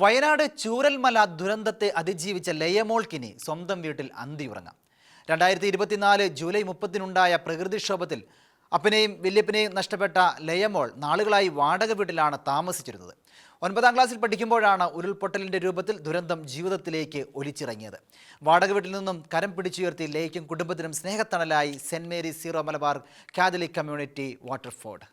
വയനാട് ചൂരൽമല ദുരന്തത്തെ അതിജീവിച്ച ലയമോൾക്കിനി സ്വന്തം വീട്ടിൽ അന്തിയുറങ്ങാം രണ്ടായിരത്തി ഇരുപത്തിനാല് ജൂലൈ മുപ്പത്തിനുണ്ടായ പ്രകൃതിക്ഷോഭത്തിൽ അപ്പനെയും വല്യപ്പനെയും നഷ്ടപ്പെട്ട ലയമോൾ നാളുകളായി വാടക വീട്ടിലാണ് താമസിച്ചിരുന്നത്. ഒൻപതാം ക്ലാസ്സിൽ പഠിക്കുമ്പോഴാണ് ഉരുൾപൊട്ടലിന്റെ രൂപത്തിൽ ദുരന്തം ജീവിതത്തിലേക്ക് ഒലിച്ചിറങ്ങിയത്. വാടക വീട്ടിൽ നിന്നും കരം പിടിച്ചുയർത്തി ലയയ്ക്കും കുടുംബത്തിനും സ്നേഹത്തണലായി Saint Mary Syro Malabar Catholic Community Waterford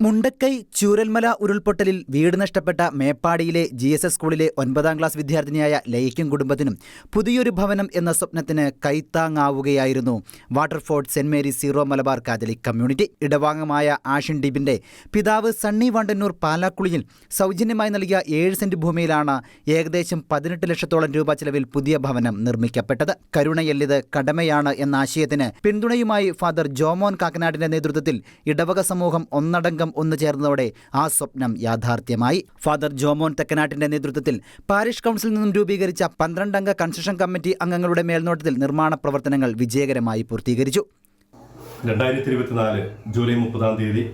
Mundakkai Chooralmala ഉരുൾപൊട്ടലിൽ വീട് നഷ്ടപ്പെട്ട മേപ്പാടിയിലെ ജി എസ് എസ് സ്കൂളിലെ ഒൻപതാം ക്ലാസ് വിദ്യാർത്ഥിനിയായ ലയിക്കും കുടുംബത്തിനും പുതിയൊരു ഭവനം എന്ന സ്വപ്നത്തിന് കൈത്താങ്ങാവുകയായിരുന്നു. Waterford Saint Mary Syro Malabar Catholic Community. ഇടവാങ്ങമായ Ashin ഡിബിന്റെ പിതാവ് സണ്ണി വണ്ടന്നൂർ പാലാക്കുളിയിൽ സൗജന്യമായി നൽകിയ ഏഴ് സെന്റ് ഭൂമിയിലാണ് ഏകദേശം പതിനെട്ട് ലക്ഷത്തോളം രൂപ ചെലവിൽ പുതിയ ഭവനം നിർമ്മിക്കപ്പെട്ടത്. കരുണയല്ലിത് കടമയാണ് എന്ന ആശയത്തിന് പിന്തുണയുമായി ഫാദർ ജോമോൻ കാക്കനാടിന്റെ നേതൃത്വത്തിൽ ഇടവക സമൂഹം ഒന്നടങ്കം ഒന്നു ചേർന്നതോടെ ആ സ്വപ്നം യാഥാർത്ഥ്യമായി. ഫാദർ ജോമോൻ തെക്കനാട്ടിന്റെ നേതൃത്വത്തിൽ പാരിഷ് കൗൺസിൽ നിന്നും രൂപീകരിച്ച പന്ത്രണ്ടംഗ കൺസ്ട്രക്ഷൻ കമ്മിറ്റി അംഗങ്ങളുടെ മേൽനോട്ടത്തിൽ നിർമ്മാണ പ്രവർത്തനങ്ങൾ വിജയകരമായി പൂർത്തീകരിച്ചു. രണ്ടായിരത്തി ഇരുപത്തിനാല് ജൂലൈ മുപ്പതാം തീയതി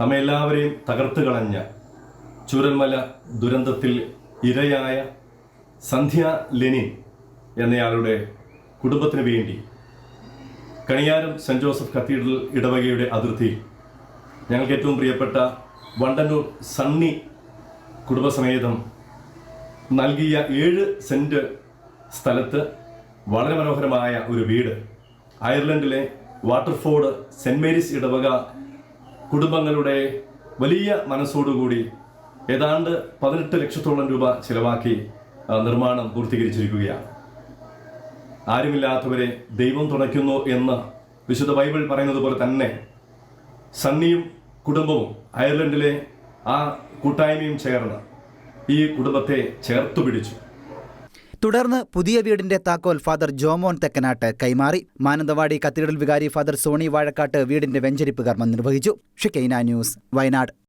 നമ്മെ എല്ലാവരെയും തകർത്ത് കളഞ്ഞ ചൂരന്മല ദുരന്തത്തിൽ ഇരയായ സന്ധ്യ ലെനിൻ എന്നയാളുടെ കുടുംബത്തിന് വേണ്ടി കണിയാരം സെന്റ് ജോസഫ് കത്തീഡ്രൽ ഇടവകയുടെ അതിർത്തിയിൽ ഞങ്ങൾക്ക് ഏറ്റവും പ്രിയപ്പെട്ട വണ്ടന്നൂർ സണ്ണി കുടുംബസമേതം നൽകിയ ഏഴ് സെന്റ് സ്ഥലത്ത് വളരെ മനോഹരമായ ഒരു വീട്. അയർലൻഡിലെ വാട്ടർഫോർഡ് സെന്റ് മേരീസ് ഇടവക കുടുംബങ്ങളുടെ വലിയ മനസ്സോടുകൂടി ഏതാണ്ട് പതിനെട്ട് ലക്ഷത്തോളം രൂപ ചിലവാക്കി നിർമ്മാണം പൂർത്തീകരിച്ചിരിക്കുകയാണ്. ആരുമില്ലാത്തവരെ ദൈവം തുണയ്ക്കുന്നു എന്ന് വിശുദ്ധ ബൈബിൾ പറയുന്നത് പോലെ തന്നെ സണ്ണിയും കുടുംബവും അയർലൻഡിലെ ആ കൂട്ടായ്മയും ചേർന്ന് ഈ കുടുംബത്തെ ചേർത്തു പിടിച്ചു. തുടർന്ന് പുതിയ വീടിന്റെ താക്കോൽ ഫാദർ ജോമോൻ തെക്കനാട്ട് കൈമാറി. മാനന്തവാടി കത്തീഡ്രൽ വികാരി ഫാദർ സോണി വാഴക്കാട്ട് വീടിന്റെ വെഞ്ചരിപ്പ് കർമ്മം നിർവഹിച്ചു. Shekinah news Wayanad.